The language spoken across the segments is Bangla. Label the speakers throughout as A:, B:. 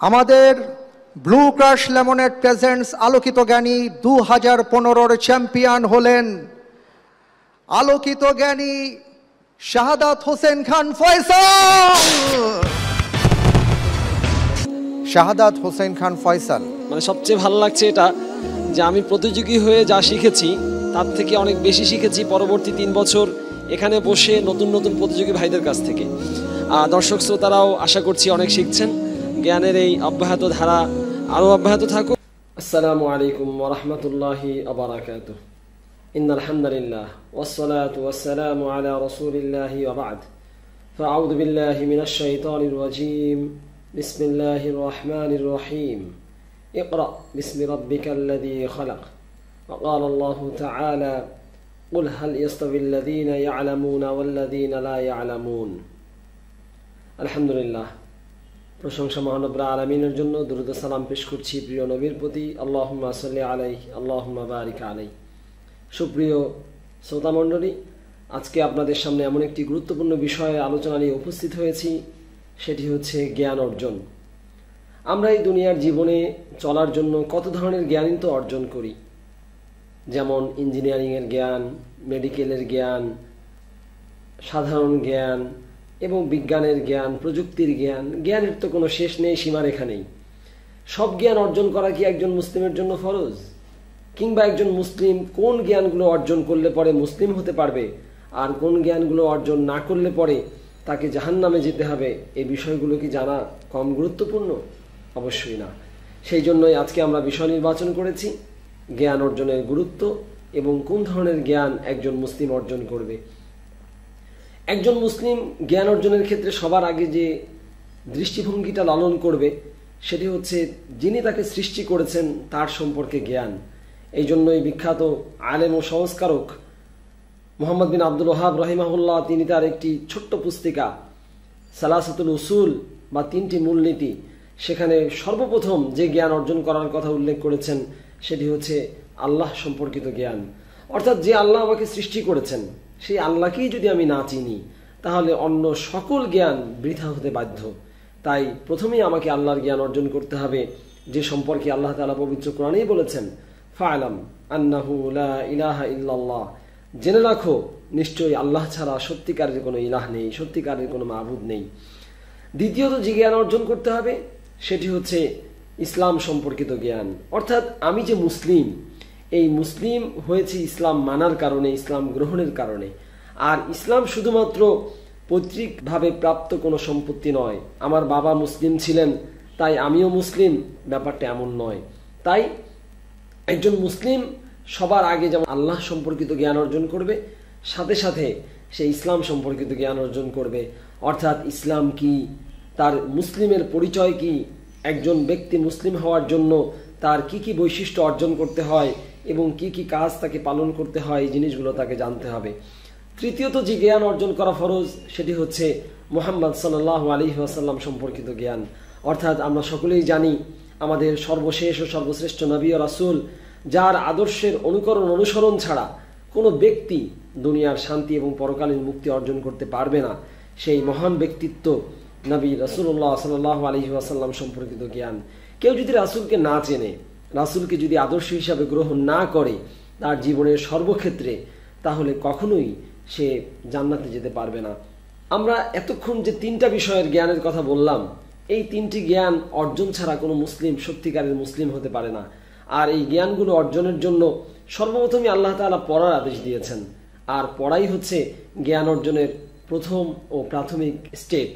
A: আমাদের ব্লু ক্রাশ লেমনেড প্রেজেন্টস আলোকিত জ্ঞানী দু হাজার পনেরোর চ্যাম্পিয়ন হলেন আলোকিত জ্ঞানী শাহাদাত হোসেন খান ফয়সাল। শাহাদাত হোসেন খান ফয়সাল।
B: মানে সবচেয়ে ভালো লাগছে এটা যে আমি প্রতিযোগী হয়ে যা শিখেছি, তার থেকে অনেক বেশি শিখেছি পরবর্তী তিন বছর এখানে বসে নতুন নতুন প্রতিযোগী ভাইদের কাছ থেকে। দর্শক শ্রোতারাও আশা করছি অনেক শিখছেন। জ্ঞানের এই অব্যাহত ধারা আরও অব্যাহত থাকুক আসসালামু আলাইকুম ওরহমতুল্লাহি আবরাকাত إن الحمد لله والصلاة والسلام على رسول الله وبعد فأعوذ بالله من الشيطان الرجيم بسم الله الرحمن الرحيم اقرأ باسم ربك الذي خلق وقال الله تعالى قل هل يستوي الذين يعلمون والذين لا يعلمون الحمد لله প্রশংসা মহানবরা আলমিনের জন্য দুরুদ সালাম পেশ করছি প্রিয় নবীর প্রতি। আল্লাহুম্মা সাল্লি আলাই আল্লাহুম্মা বারিক আলাই সুপ্রিয় শ্রোতামণ্ডলী আজকে আপনাদের সামনে এমন একটি গুরুত্বপূর্ণ বিষয়ে আলোচনা নিয়ে উপস্থিত হয়েছি, সেটি হচ্ছে জ্ঞান অর্জন। আমরা এই দুনিয়ার জীবনে চলার জন্য কত ধরনের জ্ঞানই তো অর্জন করি। যেমন ইঞ্জিনিয়ারিংয়ের জ্ঞান, মেডিকেলের জ্ঞান, সাধারণ জ্ঞান এবং বিজ্ঞানের জ্ঞান, প্রযুক্তির জ্ঞান, জ্ঞানের তো কোনো শেষ নেই সীমারেখা নেই। সব জ্ঞান অর্জন করা কি একজন মুসলিমের জন্য ফরজ? কিংবা একজন মুসলিম কোন জ্ঞানগুলো অর্জন করলে পরে মুসলিম হতে পারবে? আর কোন জ্ঞানগুলো অর্জন না করলে পরে তাকে জাহান নামে যেতে হবে? এই বিষয়গুলো কি জানা কম গুরুত্বপূর্ণ? অবশ্যই না। সেই জন্যই আজকে আমরা বিষয় নির্বাচন করেছি। জ্ঞান অর্জনের গুরুত্ব এবং কোন ধরনের জ্ঞান একজন মুসলিম অর্জন করবে? একজন মুসলিম জ্ঞান অর্জনের ক্ষেত্রে সবার আগে যে দৃষ্টিভঙ্গিটা লালন করবে, সেটি হচ্ছে যিনি তাকে সৃষ্টি করেছেন তার সম্পর্কে জ্ঞান। এই জন্যই বিখ্যাত আলেম ও সংস্কারক মোহাম্মদ বিন আব্দুল ওহাব রহিমাহুল্লাহ, তিনি তার একটি ছোট্ট পুস্তিকা, সালাসাতুল উসুল বা তিনটি মূলনীতি। সেখানে সর্বপ্রথম যে জ্ঞান অর্জন করার কথা উল্লেখ করেছেন, সেটি হচ্ছে আল্লাহ সম্পর্কিত জ্ঞান। অর্থাৎ যে আল্লাহ আমাকে সৃষ্টি করেছেন সেই আল্লাহকেই যদি আমি না চিনি, তাহলে অন্য সকল জ্ঞান বৃথা হতে বাধ্য। তাই প্রথমেই আমাকে আল্লাহর জ্ঞান অর্জন করতে হবে, যে সম্পর্কে আল্লাহ তালা পবিত্র কোরআনেই বলেছেন ফায়লাম আন্নাহু ইলাহা ইল্লাল্লাহ। জেনে রাখো, নিশ্চয়ই আল্লাহ ছাড়া সত্যিকারের কোনো ইলাহ নেই, সত্যিকারের কোনো মাহবুদ নেই। দ্বিতীয়ত যে জ্ঞান অর্জন করতে হবে, সেটি হচ্ছে ইসলাম সম্পর্কিত জ্ঞান। অর্থাৎ আমি যে মুসলিম এই মুসলিম হয়েছে ইসলাম মানার কারণে, ইসলাম গ্রহণের কারণে। আর ইসলাম শুধুমাত্র পৈতৃকভাবে প্রাপ্ত কোনো সম্পত্তি নয়। আমার বাবা মুসলিম ছিলেন, তাই আমিও মুসলিম, ব্যাপারটা এমন নয়। তাই একজন মুসলিম সবার আগে যেমন আল্লাহ সম্পর্কিত জ্ঞান অর্জন করবে, সাথে সাথে সে ইসলাম সম্পর্কিত জ্ঞান অর্জন করবে। অর্থাৎ ইসলাম কি, তার মুসলিমের পরিচয় কি, একজন ব্যক্তি মুসলিম হওয়ার জন্য তার কি কি বৈশিষ্ট্য অর্জন করতে হয় এবং কি কি কাজ তাকে পালন করতে হয়, এই জিনিসগুলো তাকে জানতে হবে। তৃতীয়ত যে জ্ঞান অর্জন করা ফরজ, সেটি হচ্ছে মোহাম্মদ সাল্লাহ আলী আসাল্লাম সম্পর্কিত জ্ঞান। অর্থাৎ আমরা সকলেই জানি, আমাদের সর্বশেষ ও সর্বশ্রেষ্ঠ নবী ও রাসুল, যার আদর্শের অনুকরণ অনুসরণ ছাড়া কোনো ব্যক্তি দুনিয়ার শান্তি এবং পরকালীন মুক্তি অর্জন করতে পারবে না। সেই মহান ব্যক্তিত্ব নবী রাসুল্লাহ সাল্লাহ আলহি আসাল্লাম সম্পর্কিত জ্ঞান। কেউ যদি রাসুলকে না চেনে রাসুলকে যদি আদর্শ হিসাবে গ্রহণ না করে তার জীবনের সর্বক্ষেত্রে, তাহলে কখনোই সে জান্নাতে যেতে পারবে না। আমরা এতক্ষণ যে তিনটা বিষয়ের জ্ঞানের কথা বললাম, এই তিনটি জ্ঞান অর্জন ছাড়া কোনো মুসলিম, সত্যিকারের মুসলিম হতে পারে না। আর এই জ্ঞানগুলো অর্জনের জন্য সর্বপ্রথমে আল্লাহ তালা পড়ার আদেশ দিয়েছেন। আর পড়াই হচ্ছে জ্ঞান অর্জনের প্রথম ও প্রাথমিক স্টেপ।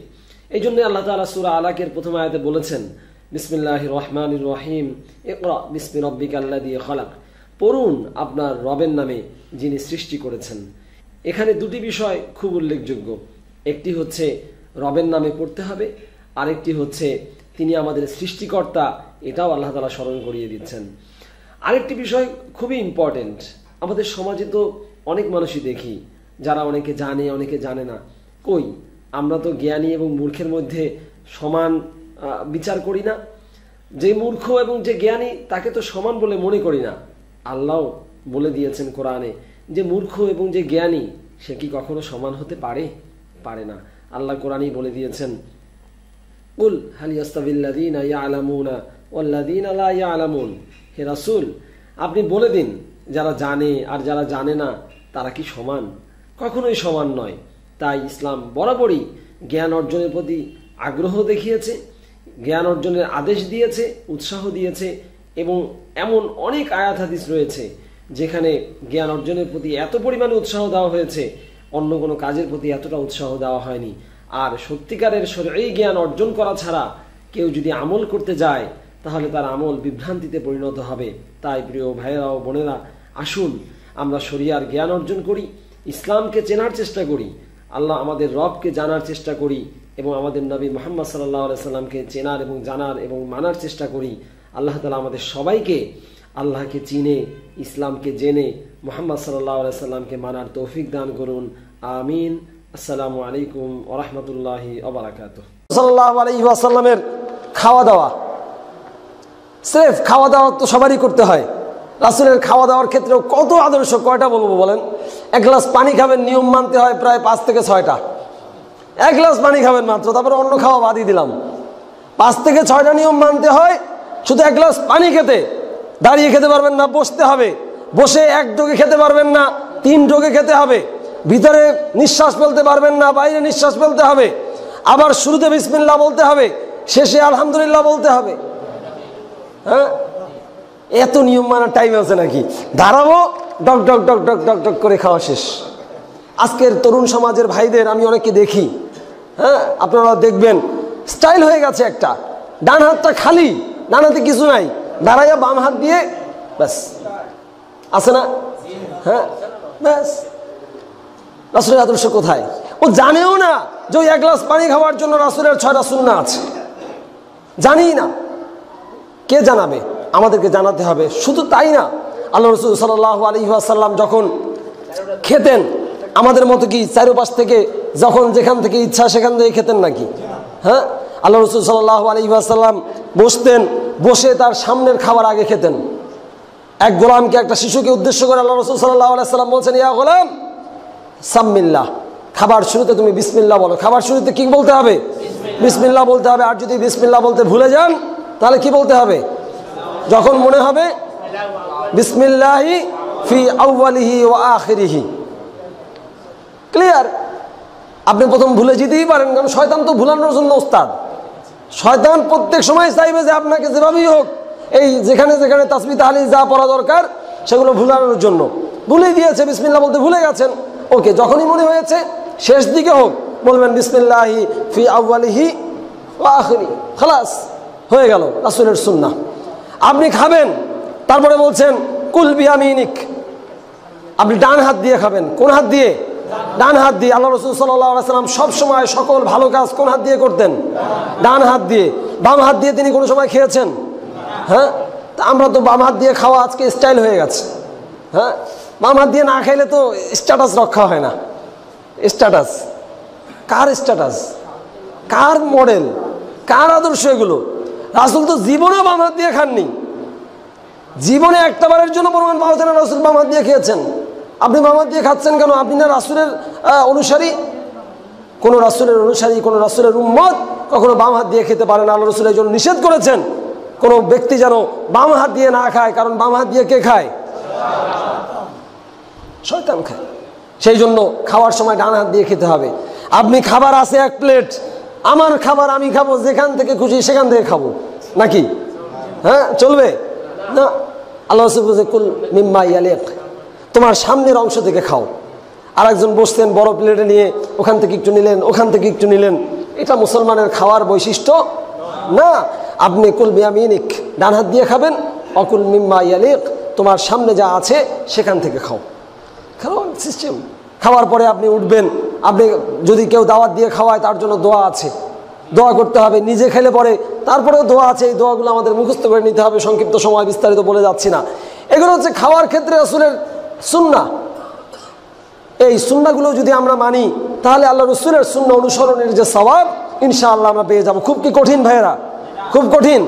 B: এই জন্য আল্লাহ তালা সুরা আলাকের প্রথম আয়াতে বলেছেন বিসমিল্লাহ রহমান রহিম একরা বিসমি রব্বিক আল্লাহ দিয়ে খলাক। পড়ুন আপনার রবের নামে, যিনি সৃষ্টি করেছেন। এখানে দুটি বিষয় খুব উল্লেখযোগ্য। একটি হচ্ছে, রবের নামে পড়তে হবে। আরেকটি হচ্ছে, তিনি আমাদের সৃষ্টিকর্তা, এটাও আল্লাহ তালা স্মরণ করিয়ে দিচ্ছেন। আরেকটি বিষয় খুবই ইম্পর্টেন্ট আমাদের সমাজে তো অনেক মানুষই দেখি, যারা অনেকে জানে অনেকে জানে না। কই? আমরা তো জ্ঞানী এবং মূর্খের মধ্যে সমান বিচার করি না। যে মূর্খ এবং যে জ্ঞানী, তাকে তো সমান বলে মনে করি না। আল্লাহ বলে দিয়েছেন কোরআনে, যে মূর্খ এবং যে জ্ঞানী, সে কি কখনো সমান হতে পারে? পারে না। আল্লাহ কোরআনই বলে দিয়েছেন কুল হাল ইয়াস্তাবিল্লাযীনা ইয়ালামুনা ওয়াল্লাযীনা লা ইয়ালামুন। হে রাসুল, আপনি বলে দিন, যারা জানে আর যারা জানে না, তারা কি সমান? কখনোই সমান নয়। তাই ইসলাম বরাবরই জ্ঞান অর্জনের প্রতি আগ্রহ দেখিয়েছে। জ্ঞান অর্জনের আদেশ দিয়েছে, উৎসাহ দিয়েছে এবং এমন অনেক আয়াত হাদিস রয়েছে যেখানে জ্ঞান অর্জনের প্রতি এত পরিমাণে উৎসাহ দেওয়া হয়েছে, অন্য কোনো কাজের প্রতি এতটা উৎসাহ দেওয়া হয়নি। আর সত্যিকারের শরীর জ্ঞান অর্জন করা ছাড়া কেউ যদি আমল করতে যায়, তাহলে তার আমল বিভ্রান্তিতে পরিণত হবে। তাই প্রিয় ভাইয়েরা ও বোনেরা, আসুন আমরা শরিয়ার জ্ঞান অর্জন করি, ইসলামকে চেনার চেষ্টা করি, আল্লাহ আমাদের রবকে জানার চেষ্টা করি এবং আমাদের নবী মোহাম্মদ সাল্লাহ সাল্লামকে চেনার এবং জানার এবং মানার চেষ্টা করি। আল্লাহ তালা আমাদের সবাইকে আল্লাহকে চিনে, ইসলামকে জেনে, মোহাম্মদ সাল্লাহ সাল্লামকে মানার তৌফিক দান করুন। আমিন। আসসালামু আলাইকুম ওরহমতুল্লাহি আসাল্লামের খাওয়া দাওয়া স্রেফ খাওয়া দাওয়া তো সবারই করতে হয়। রাসুলের খাওয়া দাওয়ার ক্ষেত্রেও কত আদর্শ কয়টা বলব বলেন? এক গ্লাস পানি খাবেন, নিয়ম মানতে হয় প্রায় পাঁচ থেকে ছয়টা। এক গ্লাস পানি খাবেন মাত্র, তারপরে অন্য খাওয়া বাদই দিলাম। পাঁচ থেকে ছয়টা নিয়ম মানতে হয়, শুধু এক গ্লাস পানি খেতে। দাঁড়িয়ে খেতে পারবেন না, বসতে হবে। বসে এক ডোকে খেতে পারবেন না, তিন ডোকে খেতে হবে। ভিতরে নিঃশ্বাস ফেলতে পারবেন না, বাইরে নিঃশ্বাস ফেলতে হবে। আবার শুরুতে বিসমিল্লা বলতে হবে, শেষে আলহামদুলিল্লাহ বলতে হবে। হ্যাঁ? এত নিয়ম মানার টাইম আছে নাকি? দাঁড়াবো ডক ডক ডক ডক ডক ডক করে খাওয়া শেষ। আজকের তরুণ সমাজের ভাইদের আমি অনেককে দেখি। হ্যাঁ আপনারা দেখবেন স্টাইল হয়ে গেছে একটা। ডান হাতটা খালি, ডান হাতে কিছু নাই। দাঁড়াইয়া বাম হাত দিয়ে, ব্যাস। আছে না? হ্যাঁ ব্যাস। রাসুলের আদর্শ কোথায়? ও জানেও না যে ওই এক গ্লাস পানি খাওয়ার জন্য রাসুলের ছয়টা শূন্য আছে। জানি না। কে জানাবে? আমাদেরকে জানাতে হবে। শুধু তাই না আল্লাহ রসুল সাল্লাহ আলী আসাল্লাম যখন খেতেন, আমাদের মতো কি চারোপাশ থেকে যখন যেখান থেকে ইচ্ছা সেখান থেকে খেতেন নাকি? হ্যাঁ? আল্লাহ রসুল সাল্লাহ আলী আসাল্লাম বসতেন, বসে তার সামনের খাবার আগে খেতেন। এক গোলামকে, একটা শিশুকে উদ্দেশ্য করে আল্লাহ রসুল সাল্লাহ আলাইসাল্লাম বলছেন, ইয়া গোলাম সাম্মিল্লা খাবার শুরুতে তুমি বিসমিল্লা বলো। খাবার শুরুতে কি বলতে হবে? বিসমিল্লা বলতে হবে। আর যদি বিসমিল্লা বলতে ভুলে যান, তাহলে কি বলতে হবে? যখন মনে হবে, বিসমিল্লাহি ফি আউ্বালিহি ও আখিরিহি। ক্লিয়ার আপনি প্রথম ভুলে যেতেই পারেন, কারণ শয়তান তো ভুলানোর জন্য ওস্তাদ। শয়তান প্রত্যেক সময় চাইবে যে আপনাকে যেভাবেই হোক, এই যেখানে যেখানে তাসমি তাহালি যা পড়া দরকার, সেগুলো ভুলানোর জন্য। ভুলে দিয়েছে বিসমিল্লা বলতে ভুলে গেছেন। ওকে, যখনই মনে হয়েছে, শেষ দিকে হোক, বলবেন, বিসমিল্লাহি ফি আউ্বালিহি আখরি। খালাস, হয়ে গেল রাসুলের সুন্না আপনি খাবেন, তারপরে বলছেন, কুল বিয়ামিনিক আপনি ডান হাত দিয়ে খাবেন, কোন হাত দিয়ে? ডান হাত দিয়ে আল্লাহ রসুল সাল্লাম সবসময় সকল ভালো কাজ কোন হাত দিয়ে করতেন? ডান হাত দিয়ে। বাম হাত দিয়ে তিনি কোনো সময় খেয়েছেন? হ্যাঁ? আমরা তো বাম হাত দিয়ে খাওয়া আজকে স্টাইল হয়ে গেছে। হ্যাঁ? বাম হাত দিয়ে না খাইলে তো স্ট্যাটাস রক্ষা হয় না। স্ট্যাটাস কার স্ট্যাটাস কার মডেল কার আদর্শ এগুলো? রাসুল তো জীবনে বাম হাত দিয়ে খাননি। জীবনে একটা বারের জন্য প্রমাণ পাওয়া যায় না রাসুল বাম হাত দিয়ে খেয়েছেন। আপনি হাত দিয়ে খাচ্ছেন কেন? আপনি না রাসুলের অনুসারী? কোনো রাসুলের অনুসারী, কোনো রাসুলের উম্মত কখনো বাম হাত দিয়ে খেতে পারে না। আল্লাহ রসুলের জন্য নিষেধ করেছেন, কোনো ব্যক্তি যেন বাম হাত দিয়ে না খায়, কারণ বাম হাত দিয়ে কে খায়? শয়তান খায়। সেই জন্য খাওয়ার সময় ডান হাত দিয়ে খেতে হবে। আপনি খাবার আছে এক প্লেট, আমার খাবার আমি খাব, যেখান থেকে খুশি সেখান থেকে খাব। নাকি? হ্যাঁ চলবে? না। আল্লাহ রসুল কুল মিম্মা ইয়ালেক। তোমার সামনের অংশ থেকে খাও। আর একজন বসতেন বড় প্লেটে নিয়ে, ওখান থেকে একটু নিলেন, ওখান থেকে একটু নিলেন। এটা মুসলমানের খাওয়ার বৈশিষ্ট্য? না। আপনি কুল মিয়ামিনিক ডান হাত দিয়ে খাবেন, অকুল মিম্মা ইয়ালেক, তোমার সামনে যা আছে সেখান থেকে খাও। খাওয়ার সিস্টেম খাওয়ার পরে আপনি উঠবেন, আপনি যদি কেউ দাওয়াত দিয়ে খাওয়ায়, তার জন্য দোয়া আছে। দোয়া করতে হবে, নিজে খেলে পরে তারপরেও দোয়া আছে, এই দোয়াগুলো আমাদের মুখস্থ করে নিতে হবে, সংক্ষিপ্ত সময় বিস্তারিত বলে যাচ্ছি না। এগুলো হচ্ছে খাওয়ার ক্ষেত্রে রসুলের সুন্না এই সুন্নাগুলো যদি আমরা মানি, তাহলে আল্লাহ রসুলের শূন্য অনুসরণের যে স্বভাব ইনশাআল্লাহ আমরা পেয়ে যাব। খুব কি কঠিন ভাইয়েরা? খুব কঠিন।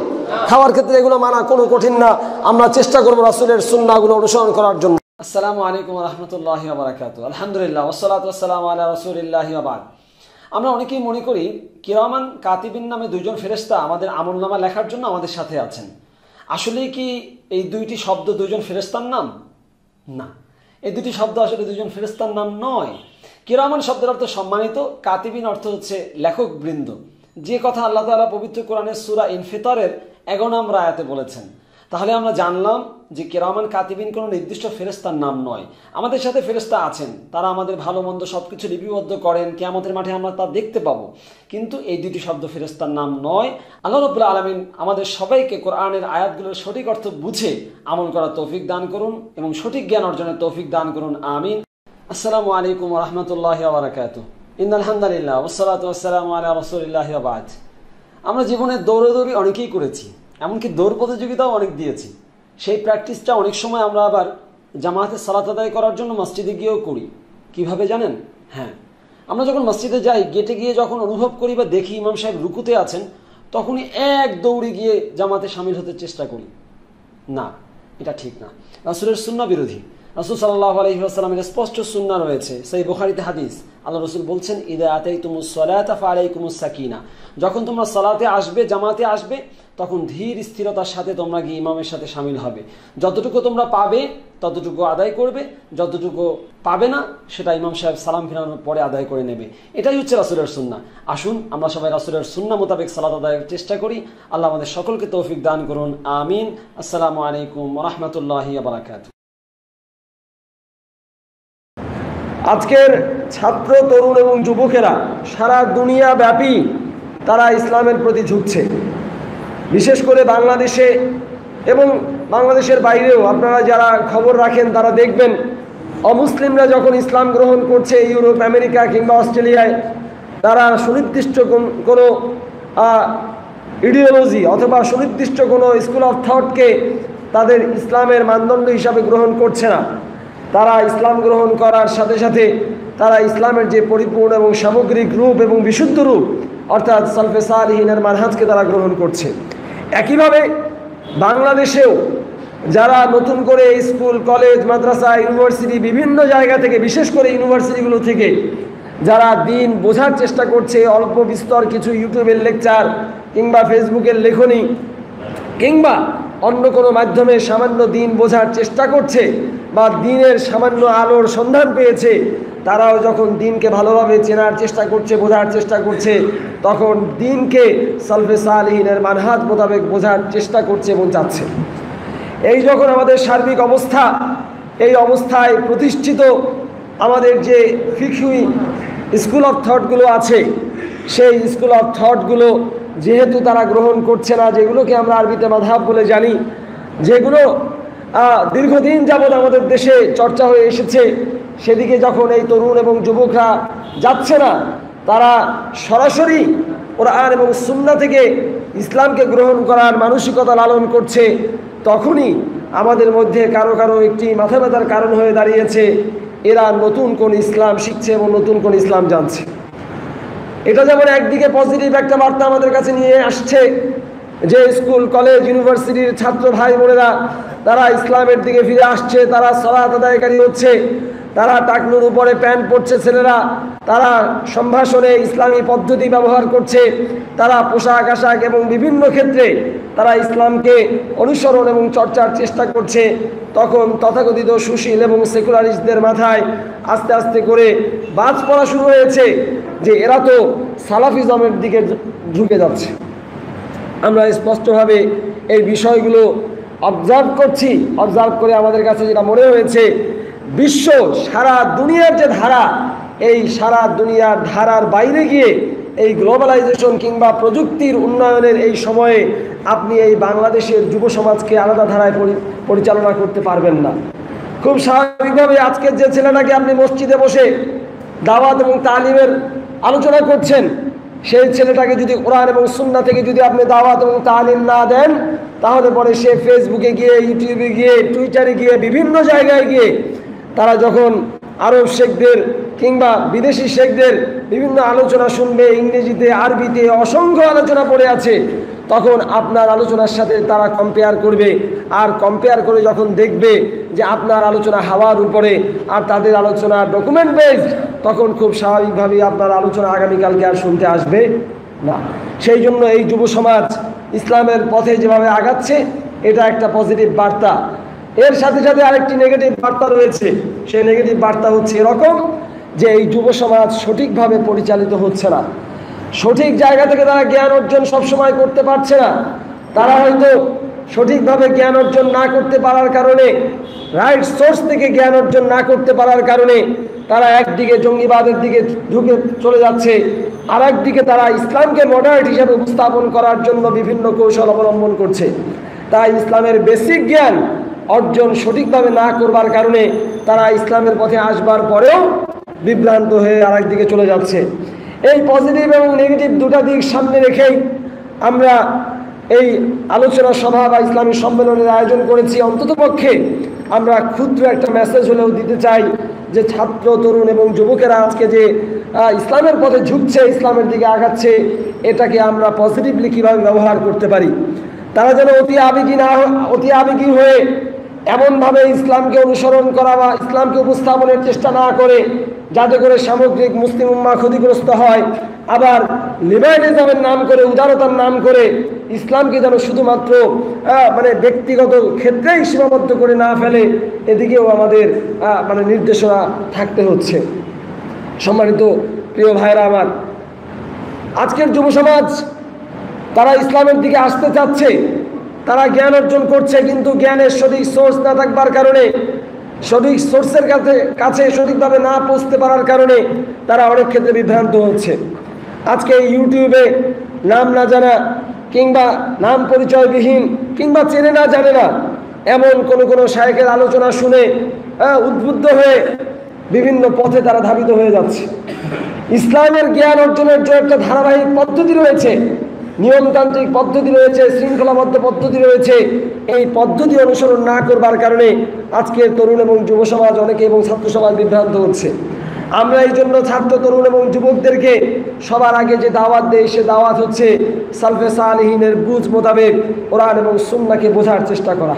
B: খাওয়ার ক্ষেত্রে এগুলো মানা কোনো কঠিন না। আমরা চেষ্টা করব রাসুলের সুন্নাগুলো অনুসরণ করার জন্য। আসসালামু আলাইকুম রহমতুল্লাহ বারাকাতু আলহামদুলিল্লাহ ওসলাত ওসালাম আল্লাহ রসুলিল্লাহ আবাদ
C: আমরা অনেকেই মনে করি, কিরামান কাতিবিন নামে দুইজন ফেরেস্তা আমাদের আমলনামা লেখার জন্য আমাদের সাথে আছেন। আসলে কি এই দুইটি শব্দ দুইজন ফেরেস্তার নাম? না। এই দুটি শব্দ আসলে দুজন ফেরেস্তার নাম নয়। কিরামান শব্দের অর্থ সম্মানিত, কাতিবিন অর্থ হচ্ছে লেখক বৃন্দ যে কথা আল্লাহ তালা পবিত্র কোরআনের সুরা ইনফিতরের এগনাম রায়াতে বলেছেন। তাহলে আমরা জানলাম যে কেরামান কাতিবিন কোনো নির্দিষ্ট ফেরেস্তার নাম নয়। আমাদের সাথে ফেরেস্তা আছেন। তারা আমাদের ভালো মন্দ সব কিছু লিপিবদ্ধ করেন। কেয়ামতের মাঠে আমরা তা দেখতে পাবো। কিন্তু এই দুটি শব্দ ফেরেস্তার নাম নয়। আল্লাহ রবুল্লা আলমিন আমাদের সবাইকে কোরআনের আয়াতগুলোর সঠিক অর্থ বুঝে আমল করার তৌফিক দান করুন এবং সঠিক জ্ঞান অর্জনের তৌফিক দান করুন। আমিন। আসসালামু আলাইকুম রহমতুল্লাহ বারাকাত ইন আলহামদুলিল্লাহ ওসালাত ওসালাম আলা রসুলিল্লাহ আমরা জীবনে দৌড়াদৌড়ি অনেকেই করেছি। এমনকি দৌড় প্রতিযোগিতাও অনেক দিয়েছি। সেই প্র্যাকটিসটা অনেক সময় আমরা আবার জামাতে সালাত আদায় করার জন্য মসজিদে গিয়েও করি। কীভাবে জানেন? হ্যাঁ। আমরা যখন মসজিদে যাই, গেটে গিয়ে যখন অনুভব করি বা দেখি ইমাম সাহেব রুকুতে আছেন, তখনই এক দৌড়ে গিয়ে জামাতে সামিল হতে চেষ্টা করি। না, এটা ঠিক না। রাসুলের সুন্না বিরোধী। রাসুল সাল্লাহ আলহিহাস্লামের স্পষ্ট সুন্না রয়েছে সেই বোখারিতে হাদিস। আল্লাহ রসুল বলছেন ঈদে আতাই তুমুস সলাতা আলাইকুমুস সাকিনা। যখন তোমরা সলাতে আসবে, জামাতে আসবে তখন ধীর স্থিরতার সাথে তোমরা গিয়ে ইমামের সাথে সামিল হবে। যতটুকু তোমরা পাবে, ততটুকু আদায় করবে। যতটুকু পাবে না, সেটা ইমাম সাহেব সালাম ফিরানোর পরে আদায় করে নেবে। এটাই হচ্ছে রাসুলের সুন্না আসুন, আমরা সবাই রাসুলের সুন্না মোতাবেক সালাদ আদায়ের চেষ্টা করি। আল্লাহ আমাদের সকলকে তৌফিক দান করুন। আমিন। আসসালামু আলাইকুম রহমতুল্লাহ বারাকাত
B: আজকের ছাত্র, তরুণ এবং যুবকেরা সারা দুনিয়া ব্যাপী তারা ইসলামের প্রতি ঝুঁকছে। বিশেষ করে বাংলাদেশে এবং বাংলাদেশের বাইরেও আপনারা যারা খবর রাখেন, তারা দেখবেন অমুসলিমরা যখন ইসলাম গ্রহণ করছে ইউরোপ, আমেরিকা কিংবা অস্ট্রেলিয়ায়, তারা সুনির্দিষ্ট কোনো ইডিওলজি অথবা সুনির্দিষ্ট কোনো স্কুল অফ থটকে তাদের ইসলামের মানদণ্ড হিসাবে গ্রহণ করছে না। তারা ইসলাম গ্রহণ করার সাথে সাথে তারা ইসলামের যে পরিপূর্ণ এবং সামগ্রিক রূপ এবং বিশুদ্ধ রূপ অর্থাৎ সলফে সালহীনের মানহাজকে তারা গ্রহণ করছে। একইভাবে বাংলাদেশেও যারা নতুন করে স্কুল, কলেজ, মাদ্রাসা, ইউনিভার্সিটি বিভিন্ন জায়গা থেকে, বিশেষ করে ইউনিভার্সিটিগুলো থেকে যারা দিন বোঝার চেষ্টা করছে, অল্প বিস্তর কিছু ইউটিউবের লেকচার কিংবা ফেসবুকের লেখনী কিংবা অন্য কোনো মাধ্যমে সামান্য দিন বোঝার চেষ্টা করছে বা দিনের সামান্য আলোর সন্ধান পেয়েছে তারাও যখন দিনকে ভালোভাবে চেনার চেষ্টা করছে, বোঝার চেষ্টা করছে, তখন দিনকে সলফে সালহীনের মানহাত মোতাবেক বোঝার চেষ্টা করছে এবং যাচ্ছে এই যখন আমাদের সার্বিক অবস্থা, এই অবস্থায় প্রতিষ্ঠিত আমাদের যে ফিকুই স্কুল অফ থটগুলো আছে, সেই স্কুল অফ থটগুলো যেহেতু তারা গ্রহণ করছে না, যেগুলোকে আমরা আরবিতে মাধাব বলে জানি, যেগুলো দীর্ঘদিন যাবৎ আমাদের দেশে চর্চা হয়ে এসেছে সেদিকে যখন এই তরুণ এবং যুবকরা যাচ্ছে না, তারা সরাসরি কোরআন এবং সুন্না থেকে ইসলামকে গ্রহণ করার মানসিকতা লালন করছে, তখনই আমাদের মধ্যে কারও কারও একটি মাথা ব্যথার কারণ হয়ে দাঁড়িয়েছে, এরা নতুন কোন ইসলাম শিখছে এবং নতুন কোন ইসলাম জানছে। এটা যেমন একদিকে পজিটিভ একটা বার্তা আমাদের কাছে নিয়ে আসছে যে স্কুল, কলেজ, ইউনিভার্সিটির ছাত্র ভাই বোনেরা তারা ইসলামের দিকে ফিরে আসছে, তারা সলাত আদায়কারী হচ্ছে তারা টাকনুর উপরে প্যান্ট পরছে ছেলেরা, তারা সম্ভাষণে ইসলামী পদ্ধতি ব্যবহার করছে, তারা পোশাক, আশাক এবং বিভিন্ন ক্ষেত্রে তারা ইসলামকে অনুসরণ এবং চর্চার চেষ্টা করছে, তখন তথাকথিত সুশীল এবং সেকুলারিস্টদের মাথায় আস্তে আস্তে করে বাজ পড়া শুরু হয়েছে যে এরা তো সালাফিজমের দিকে ঢুকে যাচ্ছে। আমরা স্পষ্টভাবে এই বিষয়গুলো অবজার্ভ করছি অবজার্ভ করে আমাদের কাছে যেটা মনে হয়েছে বিশ্ব সারা দুনিয়ার যে ধারা, এই সারা দুনিয়ার ধারার বাইরে গিয়ে এই গ্লোবালাইজেশন কিংবা প্রযুক্তির উন্নয়নের এই সময়ে আপনি এই বাংলাদেশের যুব সমাজকে আলাদা ধারায় পরিচালনা করতে পারবেন না। খুব স্বাভাবিকভাবে আজকের যে ছেলেটাকে আপনি মসজিদে বসে দাওয়াত এবং তালিমের আলোচনা করছেন, সেই ছেলেটাকে যদি কোরআন এবং সুন্না থেকে যদি আপনি দাওয়াত এবং তালিম না দেন, তাহলে পরে সে ফেসবুকে গিয়ে ইউটিউবে গিয়ে টুইটারে গিয়ে, বিভিন্ন জায়গায় গিয়ে তারা যখন আরব শেখদের কিংবা বিদেশি শেখদের বিভিন্ন আলোচনা শুনবে, ইংরেজিতে, আরবিতে অসংখ্য আলোচনা পড়ে আছে, তখন আপনার আলোচনার সাথে তারা কম্পেয়ার করবে। আর কম্পেয়ার করে যখন দেখবে যে আপনার আলোচনা হাওয়ার উপরে আর তাদের আলোচনা ডকুমেন্ট বেসড তখন খুব স্বাভাবিকভাবেই আপনার আলোচনা আগামীকালকে আর শুনতে আসবে না। সেই জন্য এই যুব সমাজ ইসলামের পথে যেভাবে আগাচ্ছে, এটা একটা পজিটিভ বার্তা। এর সাথে সাথে আরেকটি নেগেটিভ বার্তা রয়েছে। সেই নেগেটিভ বার্তা হচ্ছে এরকম যে এই যুব সমাজ সঠিকভাবে পরিচালিত হচ্ছে না। সঠিক জায়গা থেকে তারা জ্ঞান অর্জন সবসময় করতে পারছে না। তারা হয়তো সঠিকভাবে জ্ঞান অর্জন না করতে পারার কারণে রাইট সোর্স থেকে জ্ঞান অর্জন না করতে পারার কারণে তারা একদিকে জঙ্গিবাদের দিকে ঢুকে চলে যাচ্ছে। আর একদিকে তারা ইসলামকে মডারেট হিসাবে উপস্থাপন করার জন্য বিভিন্ন কৌশল অবলম্বন করছে। তাই ইসলামের বেসিক জ্ঞান অর্জন সঠিকভাবে না করবার কারণে তারা ইসলামের পথে আসবার পরেও বিভ্রান্ত হয়ে আরেক দিকে চলে যাচ্ছে। এই পজিটিভ এবং নেগেটিভ দুটা দিক সামনে রেখেই আমরা এই আলোচনা সভা বা ইসলামী সম্মেলনের আয়োজন করেছি। অন্ততপক্ষে আমরা ক্ষুদ্র একটা মেসেজ হলেও দিতে চাই যে ছাত্র, তরুণ এবং যুবকেরা আজকে যে ইসলামের পথে ঝুঁকছে, ইসলামের দিকে আগাচ্ছে, এটাকে আমরা পজিটিভলি কীভাবে ব্যবহার করতে পারি? তারা যেন অতি আবেগী না অতি আবেগী হয়ে এমনভাবে ইসলামকে অনুসরণ করা বা ইসলামকে উপস্থাপনের চেষ্টা না করে, যাতে করে সামগ্রিক মুসলিম উম্মা ক্ষতিগ্রস্ত হয়। আবার লিবারেলিজমের নাম করে, উদারতার নাম করে ইসলামকে যেন শুধুমাত্র মানে ব্যক্তিগত ক্ষেত্রেই সীমাবদ্ধ করে না ফেলে, এদিকেও আমাদের মানে নির্দেশনা থাকতে হচ্ছে। সম্মানিত প্রিয় ভাইরা আমার, আজকের যুব সমাজ তারা ইসলামের দিকে আসতে চাচ্ছে তারা জ্ঞান অর্জন করছে কিন্তু জ্ঞানের সঠিক সোর্স না থাকবার কারণে সঠিক সোর্সের কাছে কাছে সঠিকভাবে না পৌঁছতে পারার কারণে তারা অনেক ক্ষেত্রে বিভ্রান্ত হচ্ছে। আজকে ইউটিউবে নাম না জানা কিংবা নাম পরিচয়বিহীন কিংবা চেনে না জানে না এমন কোনো কোনো শায়কের আলোচনা শুনে আহ, উদ্বুদ্ধ হয়ে বিভিন্ন পথে তারা ধাবিত হয়ে যাচ্ছে। ইসলামের জ্ঞান অর্জনের জন্য একটা ধারাবাহিক পদ্ধতি রয়েছে নিয়মতান্ত্রিক পদ্ধতি রয়েছে, শৃঙ্খলাবদ্ধ পদ্ধতি রয়েছে। এই পদ্ধতি অনুসরণ না করবার কারণে আজকের তরুণ এবং যুব সমাজ অনেকে এবং ছাত্র সমাজ বিভ্রান্ত হচ্ছে। আমরা এই জন্য ছাত্র, তরুণ এবং যুবকদেরকে সবার আগে যে দাওয়াত দেয়, সে দাওয়াত হচ্ছে সালফে সালহীনের বুঝ মোতাবেক কোরআন এবং সুন্নাকে বোঝার চেষ্টা করা।